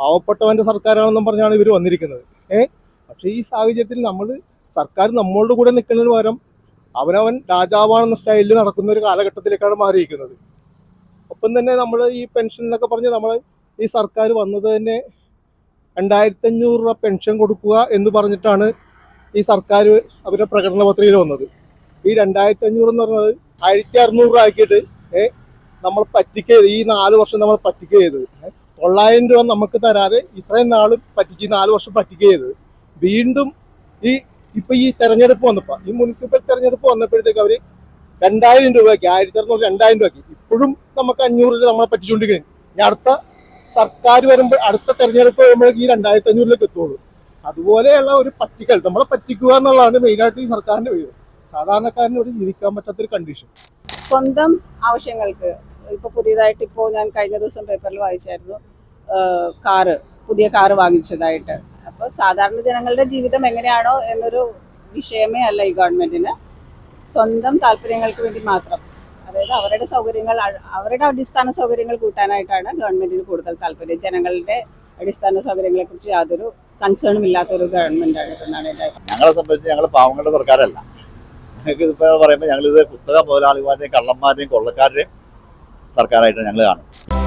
പാവപ്പെട്ടവന്റെ സർക്കാരാണെന്നും പറഞ്ഞാണ് ഇവർ വന്നിരിക്കുന്നത്. ഏ? പക്ഷേ ഈ സാഹചര്യത്തിൽ നമ്മൾ സർക്കാർ നമ്മളുടെ കൂടെ നിൽക്കുന്നതിന് പകരം അവനവൻ രാജാവാണെന്ന സ്റ്റൈലിൽ നടക്കുന്ന ഒരു കാലഘട്ടത്തിലേക്കാണ് മാറിയിരിക്കുന്നത്. ഒപ്പം തന്നെ നമ്മൾ ഈ പെൻഷൻ എന്നൊക്കെ പറഞ്ഞ് നമ്മൾ ഈ സർക്കാർ വന്നത് തന്നെ രണ്ടായിരത്തി അഞ്ഞൂറ് രൂപ പെൻഷൻ കൊടുക്കുക എന്ന് പറഞ്ഞിട്ടാണ് ഈ സർക്കാർ അവരുടെ പ്രകടന പത്രികയിൽ വന്നത്. ഈ രണ്ടായിരത്തി അഞ്ഞൂറ് എന്ന് പറഞ്ഞത് ആയിരത്തി അറുന്നൂറ് രൂപ ആക്കിയിട്ട് നമ്മൾ പറ്റിക്കുക ഈ നാല് വർഷം നമ്മൾ പറ്റിക്കുക ചെയ്തത്. തൊള്ളായിരം രൂപ നമുക്ക് തരാതെ ഇത്രയും നാൾ പറ്റിക്ക് നാല് വർഷം പറ്റിക്ക് ചെയ്തത് വീണ്ടും ഈ ഇപ്പൊ ഈ തെരഞ്ഞെടുപ്പ് വന്നപ്പോ ഈ മുനിസിപ്പൽ തെരഞ്ഞെടുപ്പ് വന്നപ്പോഴത്തേക്ക് അവർ രണ്ടായിരം രൂപയ്ക്ക് ആയിരത്തി അറുന്നൂറ് രണ്ടായിരം രൂപയ്ക്ക് ഇപ്പോഴും നമുക്ക് അഞ്ഞൂറ് രൂപ നമ്മളെ പറ്റിച്ചുകൊണ്ടിരിക്കുന്നത് ഇനി അടുത്ത സർക്കാർ വരുമ്പോൾ അടുത്ത തെരഞ്ഞെടുപ്പ് വരുമ്പോഴേക്ക് ഈ രണ്ടായിരത്തി അഞ്ഞൂറിലേക്ക് എത്തുള്ളൂ. അതുപോലെയുള്ള ഒരു പറ്റിക്കൽ നമ്മളെ പറ്റിക്കുക എന്നുള്ളതാണ് മെയിനായിട്ട് ഈ സർക്കാരിന്റെ പേര് സാധാരണക്കാരനോട് ജീവിക്കാൻ പറ്റാത്തൊരു കണ്ടീഷൻ സ്വന്തം ആവശ്യങ്ങൾക്ക് ഇപ്പൊ പുതിയതായിട്ട് ഇപ്പോൾ ഞാൻ കഴിഞ്ഞ ദിവസം പേപ്പറിൽ വായിച്ചായിരുന്നു. കാറ് പുതിയ കാറ് വാങ്ങിച്ചതായിട്ട്. അപ്പോൾ സാധാരണ ജനങ്ങളുടെ ജീവിതം എങ്ങനെയാണോ എന്നൊരു വിഷയമേ അല്ല ഈ ഗവൺമെന്റിന്. സ്വന്തം താല്പര്യങ്ങൾക്ക് വേണ്ടി മാത്രം. അതായത് അവരുടെ സൗകര്യങ്ങൾ അവരുടെ അടിസ്ഥാന സൗകര്യങ്ങൾ കൂട്ടാനായിട്ടാണ് ഗവൺമെന്റിന് കൂടുതൽ താല്പര്യം. ജനങ്ങളുടെ അടിസ്ഥാന സൗകര്യങ്ങളെ കുറിച്ച് യാതൊരു കൺസേണും ഇല്ലാത്ത ഒരു ഗവൺമെന്റാണ്. ഞങ്ങളെ സംബന്ധിച്ച് ഞങ്ങൾ പാവങ്ങളുടെ സർക്കാരല്ല. ഞങ്ങൾക്ക് ഇതിപ്പോൾ പറയുമ്പോൾ ഞങ്ങളിത് കുത്തക മുതലാളിമാരുടെയും കള്ളന്മാരുടെയും കൊള്ളക്കാരുടെയും സർക്കാരായിട്ട് ഞങ്ങൾ കാണും.